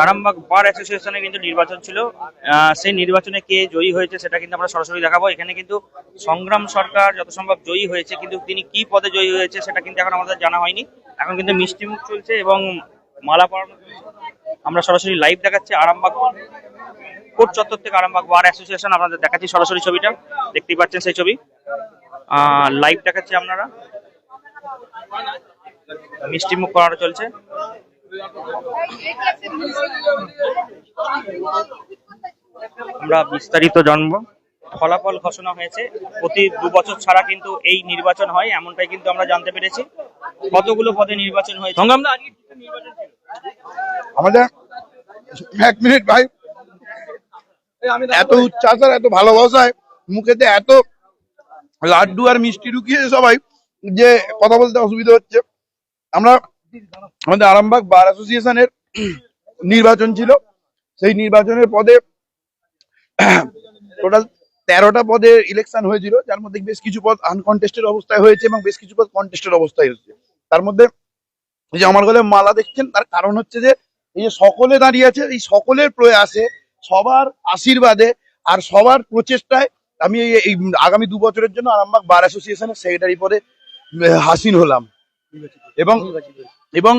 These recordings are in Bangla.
আরামবাগ বার অ্যাসোসিয়েশনে কিন্তু নির্বাচন ছিল। সেই নির্বাচনে কে জয়ী হয়েছে সেটা কিন্তু আমরা সরাসরি দেখাবো। এখানে কিন্তু সংগ্রাম সরকার যত সম্ভব জয়ী হয়েছে, কিন্তু তিনি কি পদে জয়ী হয়েছে সেটা কিন্তু এখন আমাদের জানা হয়নি। এখন কিন্তু মিষ্টিমুখ চলছে এবং মালা চলছে। আমরা সরাসরি লাইভ দেখাচ্ছি আরামবাগ কোর্ট চত্বর থেকে আরামবাগ বার অ্যাসোসিয়েশন। আপনাদের দেখাচ্ছি সরাসরি ছবিটা। দেখতেই পাচ্ছেন সেই ছবি। লাইভ দেখাচ্ছি আপনারা। মিষ্টিমুখ করানো চলছে। আমরা বিস্তারিত জানব। ফলাফল ঘোষণা হয়েছে। প্রতি দু বছর ছাড়া কিন্তু এই নির্বাচন হয় এমনটাই কিন্তু আমরা জানতে পেরেছি। কতগুলো পদে নির্বাচন হয়েছে? সংগ্রামদা আজকে নির্বাচন ছিল? আমাদের এক মিনিট ভাই। এত উচ্ছ্বাস আর এত ভালোবাসায় মুখেতে এত লাড্ডু আর মিষ্টি ঢুকিয়েছে সবাই যে কথা বলতে অসুবিধা হচ্ছে। আমরা আমাদের আরামবাগ বার অ্যাসোসিয়েশনের নির্বাচন ছিল। সেই নির্বাচনের পদে টোটাল তেরোটা পদে ইলেকশন হয়েছিল। যার মধ্যে বেশ কিছু পদ আনকন্টেস্টেড অবস্থায় হয়েছে এবং বেশ কিছু পদ কন্টেস্টেড অবস্থায় হয়েছে। তার মধ্যে এই যে আমার গলে মালা দেখছেন, তার কারণ হচ্ছে যে এই যে সকলে দাঁড়িয়ে আছে, এই সকলের প্রয়াসে সবার আশীর্বাদে আর সবার প্রচেষ্টায় আমি এই আগামী দু বছরের জন্য আরামবাগ বার অ্যাসোসিয়েশনের সেক্রেটারি পদে হাসিন হলাম। এবং এবং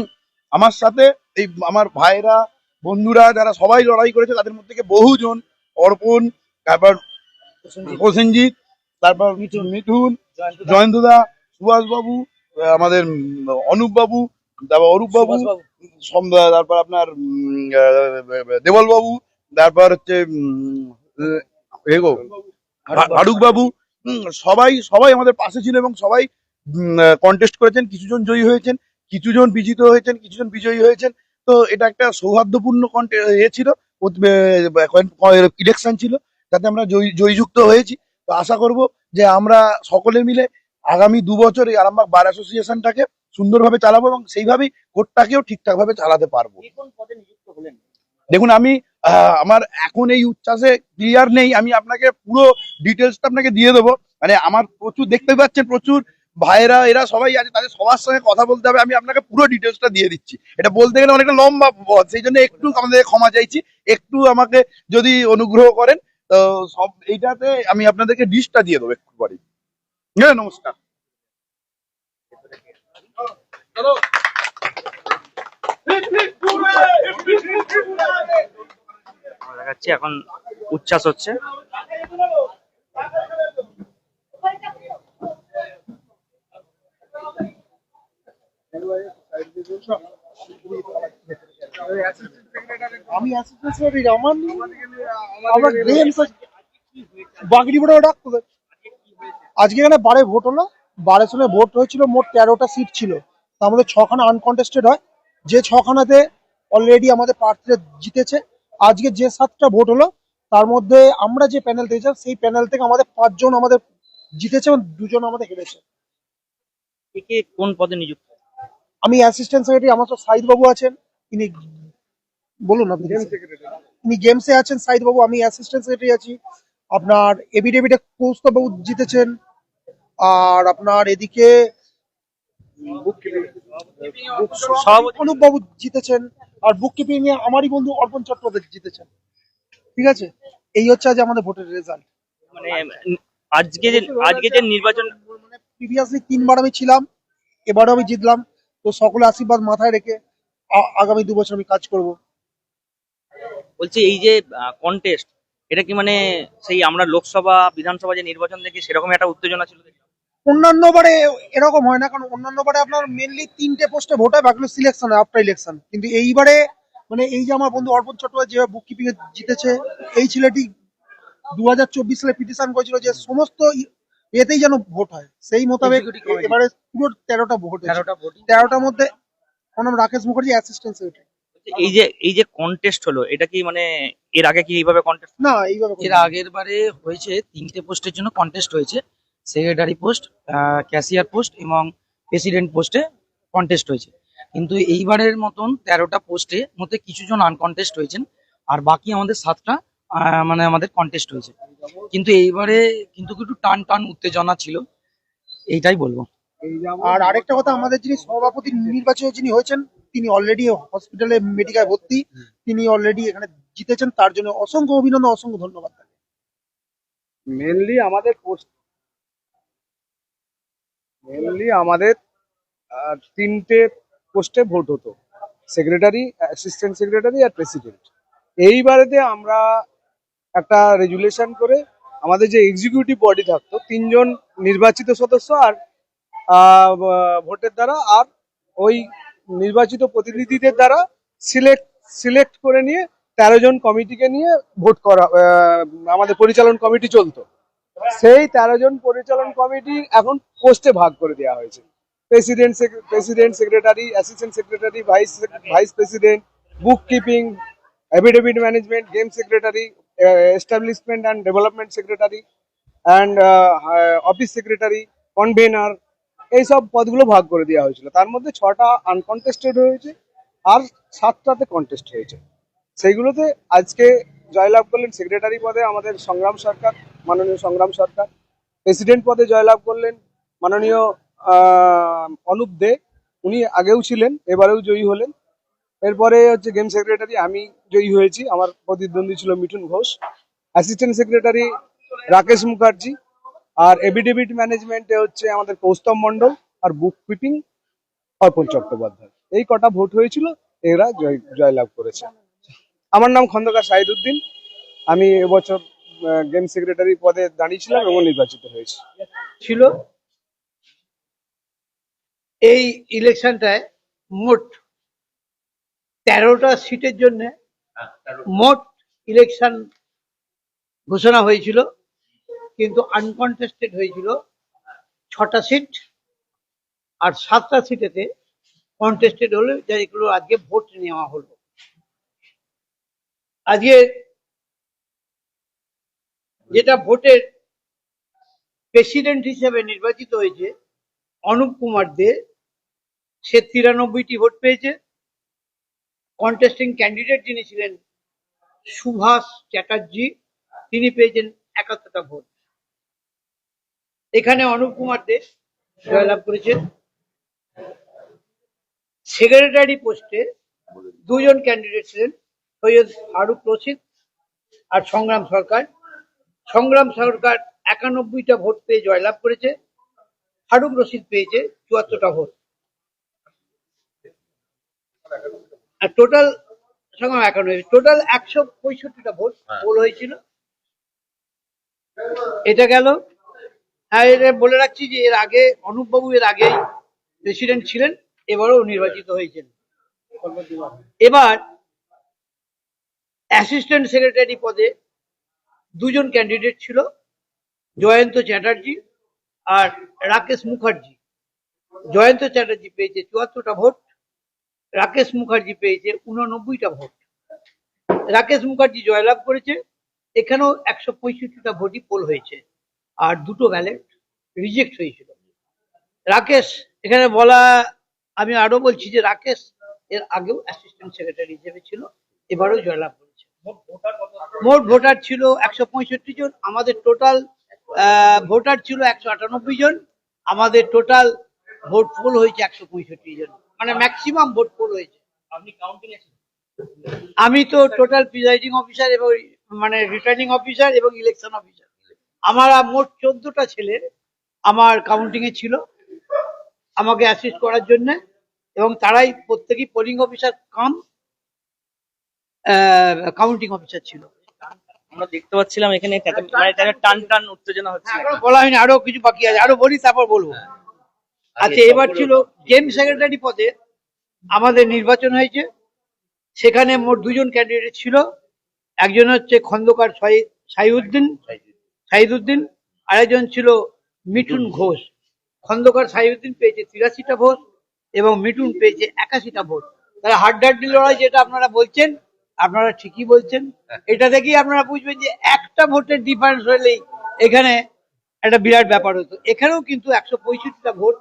আমার সাথে এই আমার ভাইরা বন্ধুরা যারা সবাই লড়াই করেছে তাদের মধ্যে থেকে বহুজন অর্পণ তারপর প্রসেনজিৎ তারপর মিঠুন। জয়ন্তদা সুভাষ বাবু আমাদের অনুপবাবু তারপর অরূপ বাবু তারপর আপনার দেবলবাবু তারপর হচ্ছে উম, এগো বাবু। হুম, সবাই সবাই আমাদের পাশে ছিল এবং সবাই কন্টেস্ট করেছেন কিছুজন জয়ী হয়েছেন। কিছুজন বিজিত হয়েছেন কিছুজন বিজয়ী হয়েছেন। তো এটা একটা সৌহার্দ্যপূর্ণ কন্টে এ ছিল। ইলেকশন ছিল যাতে আমরা জয়ী জয়যুক্ত হয়েছি। তো আশা করব যে আমরা সকলে মিলে আগামী দু বছর এই আরামবাগ বার অ্যাসোসিয়েশনটাকে সুন্দরভাবে চালাবো এবং সেইভাবেই কোর্টটাকেও ঠিকঠাকভাবে চালাতে পারব। দেখুন আমি আহ, আমার এখন এই উচ্ছ্বাসে ক্লিয়ার নেই। আমি আপনাকে পুরো ডিটেলসটা আপনাকে দিয়ে দেবো। মানে আমার প্রচুর দেখতে পাচ্ছেন প্রচুর ভাইরা এরা সবাই আছে, তাদের সবার সঙ্গে কথা বলতে হবে। আমি আপনাকে পুরো ডিটেলসটা দিয়ে দিচ্ছি। এটা বলতে গেলে অনেকটা লম্বা পথ, সেই জন্য একটু আমাদের ক্ষমা চাইছি। একটু আমাকে যদি অনুগ্রহ করেন, তো সব এইটাতে আমি আপনাদেরকে ডিশটা দিয়ে দেবো একটু পরে হ্যাঁ নমস্কার। এখন উচ্ছ্বাস হচ্ছে। ভোট হলো, বারে শুনে ভোট হয়েছিল, মোট তেরোটা সিট ছিল। ছখানা হয়। যে ছখানাতে অলরেডি আমাদের প্রার্থীরা জিতেছে, আজকে যে সাতটা ভোট হলো, তার মধ্যে আমরা যে প্যানেল থেকে সেই প্যানেল থেকে আমাদের পাঁচজন আমাদের জিতেছে এবং দুজন আমাদের হেরেছে। কোন পদে নিযুক্ত? আমি অ্যাসিস্ট্যান্ট সেক্রেটারি আমার তো সাইদ বাবু আছেন। তিনি বলুন আপনি। তিনি গেমসে আছেন সাইদ বাবু আমি অ্যাসিস্ট্যান্ট সেক্রেটারি আছি। আপনার এবিডেভিটে কৌস্তব বাবু জিতেছেন। আর আপনার এদিকে অনুপ বাবু জিতেছেন। আর বুক কিপিং নিয়ে আমারই বন্ধু অর্পণ চট্টোপাধ্যায় জিতেছেন। ঠিক আছে? এই হচ্ছে আজ আমাদের ভোটের রেজাল্ট মানে আজকে যে আজকে যে নির্বাচন প্রিভিয়াসলি তিনবার আমি ছিলাম এবারও আমি জিতলাম। তো সকলে আশীর্বাদ মাথায় রেখে আগামী দু বছর আমি কাজ করব। বলছি এই যে কন্টেস্ট এটা কি মানে সেই আমরা লোকসভা বিধানসভা যে নির্বাচন দেখি সেরকম একটা উত্তেজনা ছিল অন্যান্য বারে এরকম হয় না কারণ অন্যান্য বারে আপনার মেনলি তিনটে পোস্টে ভোট হয় বাকিগুলো সিলেকশন হয় আফটার ইলেকশন কিন্তু এইবারে মানে এই যে আমার বন্ধু অর্পণ চট্টোপাধ্যায় যেভাবে বুক কিপিং এ জিতেছে এই ছেলেটি দু হাজার চব্বিশ সালে পিটিশন করেছিল যে সমস্ত এতেই যেন ভোট হয়। সেই মোতাবেক এবারে পুরো তেরোটা ভোট তেরোটা ভোট তেরোটার মধ্যে রাকেশ মুখার্জি অ্যাসিস্ট্যান্ট সেক্রেটারি এই যে এই যে কন্টেস্ট হলো এটা কি মানে এর আগে কি এইভাবে কন্টেস্ট না এইভাবে এর আগের বারে হয়েছে তিনটে পোস্টের জন্য কন্টেস্ট হয়েছে। সেক্রেটারি পোস্ট ক্যাশিয়ার পোস্ট এবং প্রেসিডেন্ট পোস্টে কন্টেস্ট হয়েছে। কিন্তু এইবারের মতন তেরোটা পোস্টে মধ্যে কিছুজন আনকন্টেস্ট হয়েছেন। আর বাকি আমাদের সাতটা মানে আমাদের কন্টেস্ট হয়েছে। কিন্তু এইবারে কিন্তু একটু টান টান উত্তেজনা ছিল এইটাই বলব। আর আরেকটা কথা আমাদের যিনি সভাপতি নির্বাচিত যিনি হয়েছেন তিনি অলরেডি হসপিটালে মেডিকেল ভর্তি তিনি অলরেডি এখানে জিতেছেন তার জন্য অসংখ্য অভিনন্দন অসংখ্য ধন্যবাদ তাকে। মেনলি আমাদের পোস্ট মেনলি আমাদের তিনটে পোস্টে ভোট হতো সেক্রেটারি অ্যাসিস্ট্যান্ট সেক্রেটারি আর প্রেসিডেন্ট এইবারেতে আমরা একটা রেজুলেশন করে আমাদের যে এক্সিকিউটিভ বডি থাকতো, তিনজন নির্বাচিত সদস্য আর ভোটের দ্বারা আর ওই নির্বাচিত প্রতিনিধিদের দ্বারা সিলেক্ট সিলেক্ট করে নিয়ে তেরো জন কমিটিকে নিয়ে ভোট করা আমাদের পরিচালন কমিটি চলতো। সেই তেরো জন পরিচালন কমিটি এখন পোস্টে ভাগ করে দেওয়া হয়েছে। President president secretary assistant secretary vice vice president bookkeeping affidavit management game secretary establishment and development secretary and office secretary convener এইসব পদগুলো ভাগ করে দেওয়া হয়েছিল। তার মধ্যে ছটা আনকন্টেস্টেড হয়েছে আর সাতটাতে কন্টেস্ট হয়েছে। সেইগুলোতে আজকে জয়লাভ করলেন সেক্রেটারি পদে আমাদের সংগ্রাম সরকার, মাননীয় সংগ্রাম সরকার। প্রেসিডেন্ট পদে জয়লাভ করলেন মাননীয় অনুপ দে। উনি আগেও ছিলেন, এবারেও জয়ী হলেন। এরপরে হচ্ছে গেম সেক্রেটারি আমি জয়ী হয়েছি। আমার প্রতিদ্বন্দ্বী ছিল Mithun Ghosh. Assistant secretary Rakesh Mukherjee. আর এভিডেভিট ম্যানেজমেন্টে হচ্ছে আমাদের কৌস্তম মণ্ডল আর বুক কিপিং অর্পণ চট্টোপাধ্যায়। এই কটা ভোট হয়েছিল, এরা জয়, জয়লাভ করেছে। আমার নাম খন্দকার শাহিদুদ্দিন আমি এবছর গেম সেক্রেটারি পদে দাঁড়িয়েছিলাম এবং নির্বাচিত হয়েছি। ছিল এই ইলেকশনটায় মোট তেরোটা সিটের জন্য মোট ইলেকশন ঘোষণা হয়েছিল কিন্তু আনকনটেস্টেড হয়েছিল ছটা সিট আর সাতটা সিটেতে কন্টেস্টেড হলো যেগুলো আজকে ভোট নেওয়া হলো। আজকে যেটা ভোটের প্রেসিডেন্ট হিসেবে নির্বাচিত হয়েছে অনুপ কুমার দে সে তিরানব্বইটি ভোট পেয়েছে। কন্টেস্টিং ক্যান্ডিডেট যিনি ছিলেন সুভাষ চ্যাটার্জি, তিনি পেয়েছেন একাত্তরটা ভোট। এখানে অনুপ কুমার দে জয়লাভ করেছেন। সেক্রেটারি পোস্টে দুজন ক্যান্ডিডেট ছিলেন, সৈয়দ ফারুক রশিদ আর সংগ্রাম সরকার। সংগ্রাম সরকার একানব্বইটা ভোট পেয়ে জয়লাভ করেছে, ফারুক রশিদ পেয়েছে চুয়াত্তরটা ভোট। আর টোটাল সংগ্রাম একান্ন টোটাল একশো পঁয়ষট্টিটা ভোট পোল হয়েছিল। এটা গেল। হ্যাঁ এটা বলে রাখছি যে এর আগে অনুপবাবু এর আগে প্রেসিডেন্ট ছিলেন এবারও নির্বাচিত হয়েছেন। এবার অ্যাসিস্ট্যান্ট সেক্রেটারি পদে দুজন ক্যান্ডিডেট ছিল জয়ন্ত চ্যাটার্জি আর রাকেশ মুখার্জি। জয়ন্ত চ্যাটার্জি পেয়েছে চুয়াত্তরটা ভোট রাকেশ মুখার্জি পেয়েছে উননব্বইটা ভোট। রাকেশ মুখার্জি জয়লাভ করেছে, এখানেও একশো পঁয়ষট্টিটা ভোটই পোল হয়েছে, আর দুটো ব্যালেট রিজেক্ট হয়েছিল। রাকেশ, এখানে বলা, আমি আরও বলছি যে রাকেশ এর আগেও অ্যাসিস্ট্যান্ট সেক্রেটারি হিসেবে ছিল, এবারও জয়লাভ করেছে। মোট ভোটার ছিল একশো পঁয়ষট্টি জন, আমাদের টোটাল ভোটার ছিল একশো আটানব্বই জন, আমাদের টোটাল ভোট পোল হয়েছে একশো পঁয়ষট্টি জন। মানে ম্যাক্সিমাম ভোট পোল হয়েছে। আমি তো টোটাল প্রিজাইডিং অফিসার এবং মানে রিটার্নিং অফিসার এবং ইলেকশন অফিসার আমার মোট চোদ্দটা ছেলে আমার কাউন্টিং এ ছিল আমাকে অ্যাসিস্ট করার জন্য এবং তারাই প্রত্যেকই polling officer cum counting officer ছিল। আমরা দেখতে পাচ্ছিলাম এখানে মানে টান টান উত্তেজনা হচ্ছে। বলা হয়নি আরও কিছু বাকি আছে আরও বলি তারপর বলব। আচ্ছা এবার ছিল গেম সেক্রেটারি পদে আমাদের নির্বাচন হয়েছে। সেখানে মোট দুজন ক্যান্ডিডেট ছিল। একজন হচ্ছে খন্দকার সাইউদ্দিন সাইদুদ্দিন আরেকজন ছিল মিঠুন ঘোষ। খন্দকার সাইউদ্দিন পেয়েছে তিরাশিটা ভোট এবং মিঠুন পেয়েছে একাশিটা ভোট। তাহলে হাড্ডাহাড্ডি লড়াই যেটা আপনারা বলছেন আপনারা ঠিকই বলছেন। এটা দেখেই আপনারা বুঝবেন যে একটা ভোটের ডিফারেন্স হলেই এখানে একটা বিরাট ব্যাপার হতো। এখানেও কিন্তু একশো পঁয়ষট্টিটা ভোট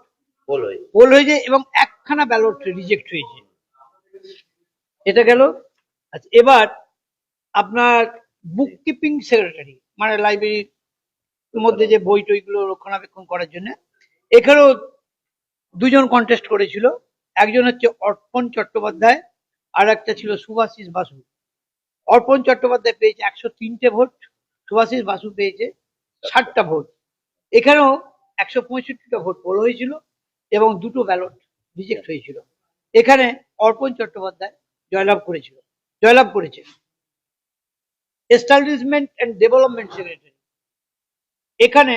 পোল হয়েছে এবং একখানা ব্যালট রিজেক্ট হয়েছে এটা গেল। আচ্ছা এবার আপনার বুক কিপিং সেক্রেটারি মানে লাইব্রেরির মধ্যে যে বই টইগুলো রক্ষণাবেক্ষণ করার জন্য, এখানেও দুজন কন্টেস্ট করেছিল। একজন হচ্ছে অর্পণ চট্টোপাধ্যায়, আর একটা ছিল সুভাষিস বাসু। অর্পণ চট্টোপাধ্যায় পেয়েছে একশো তিনটে ভোট, সুভাষিস বাসু পেয়েছে ষাটটা ভোট। এখানেও একশো পঁয়ষট্টিটা ভোট পোল হয়েছিল। এবং দুটো ব্যালট রিজেক্ট হয়েছিল। এখানে অর্পণ চট্টোপাধ্যায় জয়লাভ করেছিল, জয়লাভ করেছে। এস্টাবলিশমেন্ট অ্যান্ড ডেভেলপমেন্ট সেক্রেটারি এখানে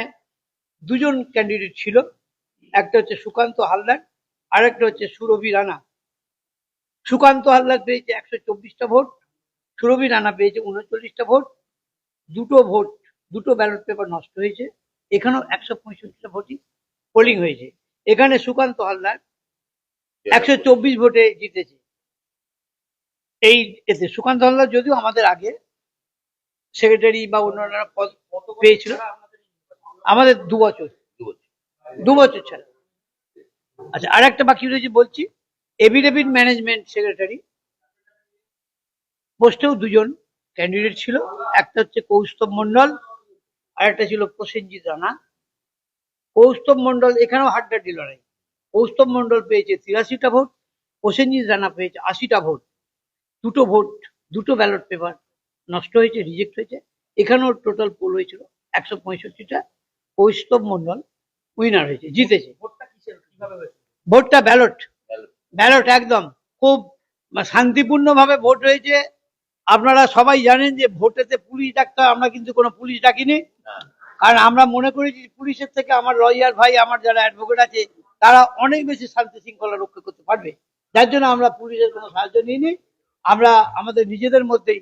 দুজন ক্যান্ডিডেট ছিল, একটা হচ্ছে সুকান্ত হালদার আর একটা হচ্ছে সুরভি রানা। সুকান্ত হালদার পেয়েছে একশো চব্বিশটা ভোট সুরভি রানা পেয়েছে উনচল্লিশটা ভোট দুটো ভোট দুটো ব্যালট পেপার নষ্ট হয়েছে। এখানেও একশো পঁয়ষট্টিটা ভোটই পোলিং হয়েছে। এখানে সুকান্ত হালদার একশো চব্বিশ ভোটে জিতেছে। এই এতে সুকান্ত হালদার যদিও আমাদের আগে সেক্রেটারি বা অন্যান্য পদ পেয়েছিল আমাদের দু বছর। দু বছর। ছাড়া। আচ্ছা আর একটা বাকি রয়েছে বলছি এভিডেভিট ম্যানেজমেন্ট সেক্রেটারি পোস্টেও দুজন ক্যান্ডিডেট ছিল একটা হচ্ছে কৌস্তব মন্ডল আর একটা ছিল প্রসেনজিৎ রানা। কৌস্তব মন্ডল এখানেও হাড্ডাড্ডি লড়াই কৌস্তব মন্ডল পেয়েছে তিরাশিটা ভোট প্রসেনজিৎ রানা পেয়েছে আশিটা ভোট। দুটো ভোট দুটো ব্যালট পেপার নষ্ট হয়েছে রিজেক্ট হয়েছে। এখানেও টোটাল পোল হয়েছিল একশো পঁয়ষট্টিটা। কৌস্তব মন্ডল উইনার হয়েছে জিতেছে। ভোটটা ব্যালট। ব্যালট। একদম খুব শান্তিপূর্ণ ভাবে ভোট হয়েছে। আপনারা সবাই জানেন যে ভোটেতে পুলিশ ডাক্তার আমরা কিন্তু কোনো পুলিশ ডাকিনি। কারণ আমরা মনে করেছি পুলিশের থেকে আমার লয়ার ভাই, আমার যারা অ্যাডভোকেট আছে, তারা অনেক বেশি শান্তি শৃঙ্খলা রক্ষা করতে পারবে। যার জন্য আমরা পুলিশের কোনো সাহায্য নিইনি। আমরা আমাদের নিজেদের মধ্যেই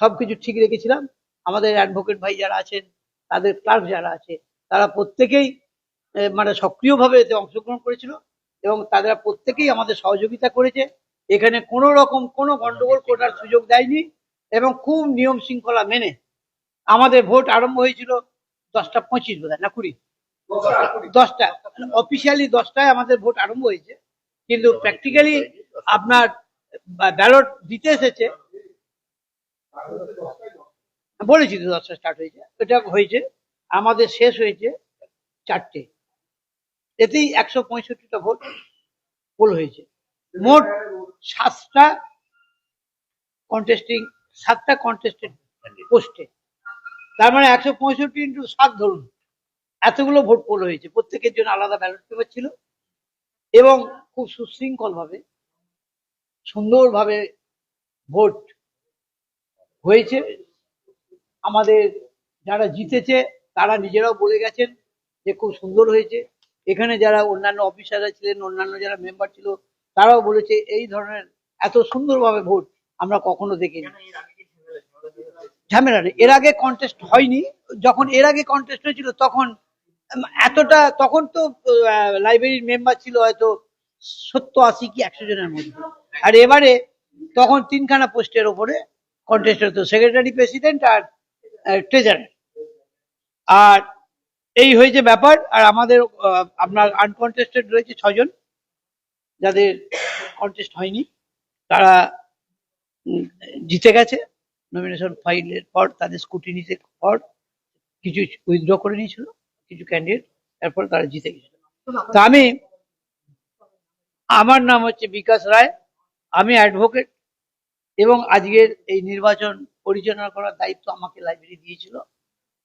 সবকিছু ঠিক রেখেছিলাম। আমাদের অ্যাডভোকেট ভাই যারা আছেন, তাদের ক্লার্ক যারা আছে, তারা প্রত্যেকেই মানে সক্রিয়ভাবে এতে অংশগ্রহণ করেছিল এবং তারা প্রত্যেকেই আমাদের সহযোগিতা করেছে। এখানে কোনো রকম কোনো গণ্ডগোল করার সুযোগ দেয়নি এবং খুব নিয়ম শৃঙ্খলা মেনে আমাদের ভোট আরম্ভ হয়েছিল দশটা পঁচিশ বোধ না কুড়ি? দশটা অফিসিয়ালি দশটায় আমাদের ভোট আরম্ভ হয়েছে কিন্তু প্র্যাকটিক্যালি আপনার ব্যালট দিতে এসেছে। বলেছি তো দশটা স্টার্ট হয়েছে এটা হয়েছে আমাদের শেষ হয়েছে চারটে। এতেই একশো পঁয়ষট্টিটা ভোট পোল হয়েছে। মোট সাতটা কন্টেস্টিং সাতটা কন্টেস্টেড পোস্টে তার মানে একশো পঁয়ষট্টি ইন্টু সাত ধরুন, এতগুলো ভোট পোল হয়েছে, প্রত্যেকের জন্য আলাদা ব্যালট পেপার ছিল এবং খুব সুশৃঙ্খল ভাবে সুন্দরভাবে ভোট হয়েছে। আমাদের যারা জিতেছে, তারা নিজেরাও বলে গেছেন যে খুব সুন্দর হয়েছে। এখানে যারা অন্যান্য অফিসাররা ছিলেন, অন্যান্য যারা মেম্বার ছিল, তারাও বলেছে এই ধরনের এত সুন্দরভাবে ভোট আমরা কখনো দেখিনি। ঝামেলা এর আগে কন্টেস্ট হয়নি। যখন এর আগে কন্টেস্ট হয়েছিল, তখন এতটা, তখন তো লাইব্রেরির মেম্বার ছিল হয়তো সত্তর আশি কি একশো জনের মধ্যে। আর এবারে তখন তিনখানা পোস্টের ওপরে কন্টেস্ট হতো সেক্রেটারি প্রেসিডেন্ট আর ট্রেজারার আর এই হয়েছে ব্যাপার। আর আমাদের আপনার আনকন্টেস্টেড রয়েছে ছজন, যাদের কন্টেস্ট হয়নি। তারা জিতে গেছে। নমিনেশন ফাইলের পর তাদের স্কুটিনিতে পর কিছু উইথড্র করে নিয়েছিল, কিছু ক্যান্ডিডেট এরপর তারা জিতে গেছিল। তো আমি, আমার নাম হচ্ছে বিকাশ রায়, আমি অ্যাডভোকেট এবং আজকের এই নির্বাচন পরিচালনা করার দায়িত্ব আমাকে লাইব্রেরি দিয়েছিল,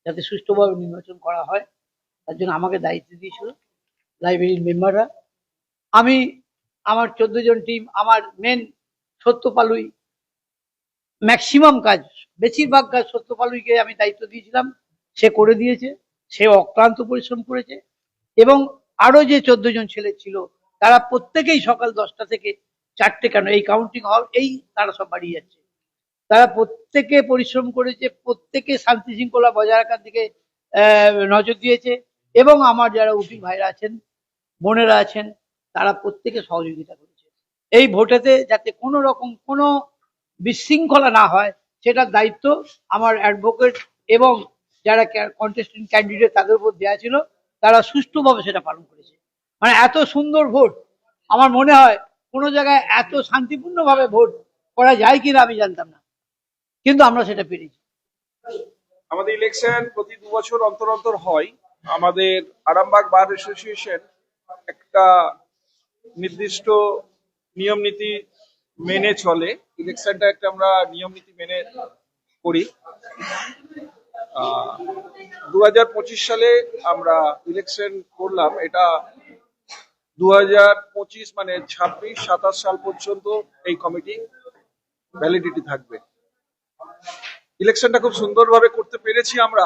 যাতে সুষ্ঠুভাবে নির্বাচন করা হয়, তার জন্য আমাকে দায়িত্ব দিয়েছিল লাইব্রেরির মেম্বাররা আমি, আমার চোদ্দ জন টিম আমার মেন সত্যপালুই ম্যাক্সিমাম কাজ, বেশিরভাগ কাজ সত্যপালুইকে আমি দায়িত্ব দিয়েছিলাম, সে করে দিয়েছে, সে অক্লান্ত পরিশ্রম করেছে, এবং আরও যে চোদ্দ জন ছেলে ছিল, তারা প্রত্যেকেই সকাল দশটা থেকে চারটে কেন, এই কাউন্টিং হল এই তারা সব বাড়িয়ে যাচ্ছে। তারা প্রত্যেকে পরিশ্রম করেছে, প্রত্যেকে শান্তি শৃঙ্খলা বজায় রাখার দিকে নজর দিয়েছে, এবং আমার যারা উকিল ভাইরা আছেন, বোনেরা আছেন, তারা প্রত্যেকে সহযোগিতা করেছে। এই ভোটেতে যাতে কোনো রকম কোনো বিশৃঙ্খলা না হয়, সেটার দায়িত্ব আমার অ্যাডভোকেট এবং যারা কন্টেস্টেন্ট ক্যান্ডিডেট তাদের উপর দেওয়া ছিল, তারা সুষ্ঠুভাবে সেটা পালন করেছে। মানে এত সুন্দর ভোট, আমার মনে হয় কোনো জায়গায় এত শান্তিপূর্ণভাবে ভোট করা যায় কিনা আমি জানতাম না। কিন্তু আমরা সেটা পেরেছি। আমাদের ইলেকশন প্রতি দু বছর অন্তর অন্তর হয়। আমাদের আরামবাগ বার অ্যাসোসিয়েশন একটা নির্দিষ্ট নিয়ম নীতি মেনে চলে। ইলেকশনটা একটা আমরা নিয়ম নীতি মেনে করি। দু হাজার পঁচিশ সালে আমরা ইলেকশন করলাম। এটা দু হাজার পঁচিশ মানে ছাব্বিশ, সাতাশ সাল পর্যন্ত এই কমিটি ভ্যালিডিটি থাকবে। ইলেকশনটা খুব সুন্দরভাবে করতে পেরেছি আমরা।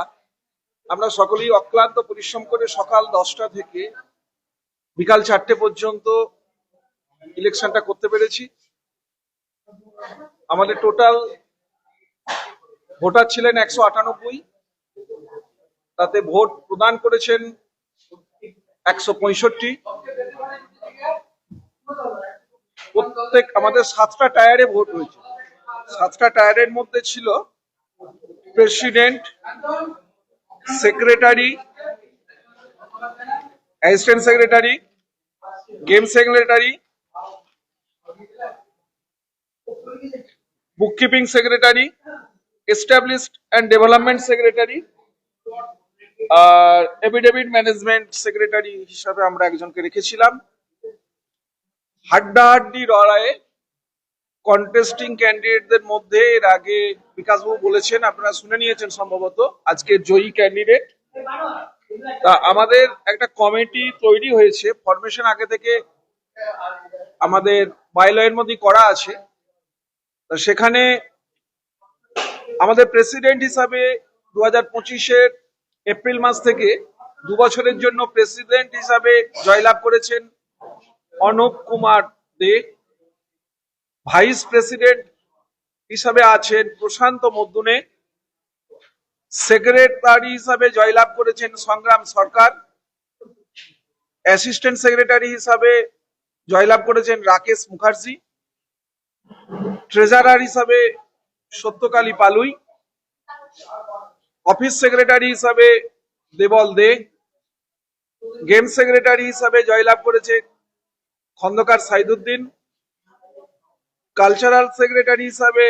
আমরা সকলেই অক্লান্ত পরিশ্রম করে সকাল দশটা থেকে বিকাল চারটে পর্যন্ত ইলেকশনটা করতে পেরেছি। আমাদের টোটাল ভোটার ছিলেন একশো আটানব্বই। তাতে ভোট প্রদান করেছেন একশো পঁয়ষট্টি। প্রত্যেক, আমাদের সাতটা টায়ারে ভোট হয়েছে। সাতটা টায়ারের মধ্যে ছিল president, secretary, assistant secretary, game secretary bookkeeping secretary established and development secretary R affidavit management secretary হিসাবে আমরা একজনকে রেখেছিলাম। হাড্ডাহাড্ডি লড়াইয়ে কন্টেস্টিং ক্যান্ডিডেটদের মধ্যে এর আগে বিকাশবাবু বলেছেন, আপনারা শুনে নিয়েছেন সম্ভবত, আজকে জয়ী ক্যান্ডিডেট তা আমাদের একটা কমিটি তৈরি হয়েছে ফরমেশন আগে থেকে আমাদের বাইলয়ের মধ্যে করা আছে। সেখানে আমাদের প্রেসিডেন্ট হিসাবে দু হাজার পঁচিশের এপ্রিল মাস থেকে দু বছরের জন্য প্রেসিডেন্ট হিসাবে জয়লাভ করেছেন অনুপ কুমার দে। ভাইস প্রেসিডেন্ট হিসাবে আছেন প্রশান্ত মদ্দুনে। সেক্রেটারি হিসাবে জয়লাভ করেছেন সংগ্রাম সরকার। অ্যাসিস্ট্যান্ট সেক্রেটারি হিসাবে জয়লাভ করেছেন রাকেশ মুখার্জি। ট্রেজারার হিসাবে সত্যকালী পালুই অফিস সেক্রেটারি হিসাবে দেবল দে গেম সেক্রেটারি হিসাবে জয়লাভ করেছে খন্দকার সাইদুদ্দিন কালচারাল সেক্রেটারি হিসাবে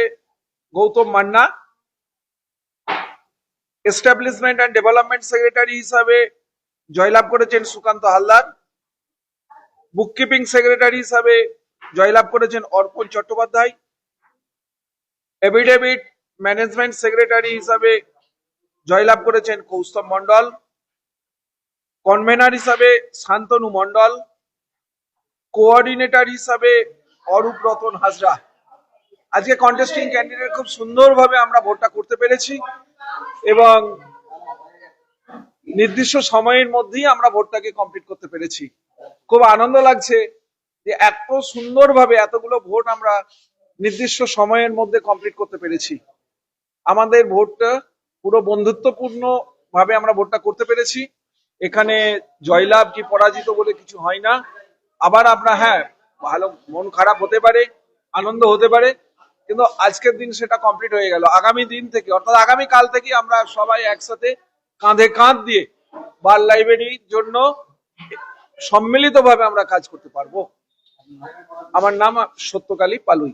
Goutam Manna establishment and development secretary হিসাবে জয়লাভ করেছেন সুকান্ত হালদার বুককিপিং সেক্রেটারি হিসাবে জয়লাভ করেছেন অর্পণ চট্টোপাধ্যায় এভিডেভিট ম্যানেজমেন্ট সেক্রেটারি হিসাবে জয়লাভ করেছেন কৌস্তব মন্ডল কনভেনার হিসাবে শান্তনু মন্ডল কোঅর্ডিনেটর হিসাবে অরূপ রতন হাজরা। আজকে কন্টেস্টিং ক্যান্ডিডেট খুব সুন্দরভাবে আমরা ভোটটা করতে পেরেছি এবং নির্দিষ্ট সময়ের মধ্যেই আমরা ভোটটাকে কমপ্লিট করতে পেরেছি। খুব আনন্দ লাগছে যে এত সুন্দরভাবে এতগুলো ভোট আমরা নির্দিষ্ট সময়ের মধ্যে কমপ্লিট করতে পেরেছি। আমাদের ভোটটা পুরো বন্ধুত্বপূর্ণ ভাবে আমরা ভোটটা করতে পেরেছি। এখানে জয়লাভ কি পরাজিত বলে কিছু হয় না। আবার আমরা হ্যাঁ ভালো মন খারাপ হতে পারে, আনন্দ হতে পারে, কিন্তু আজকের দিন সেটা কমপ্লিট হয়ে গেল। আগামী দিন থেকে, অর্থাৎ আগামী কাল থেকে আমরা সবাই একসাথে কাঁধে কাঁধ দিয়ে বার লাইব্রেরির জন্য সম্মিলিতভাবে আমরা কাজ করতে পারব। আমার নাম সত্যকালী পালুই।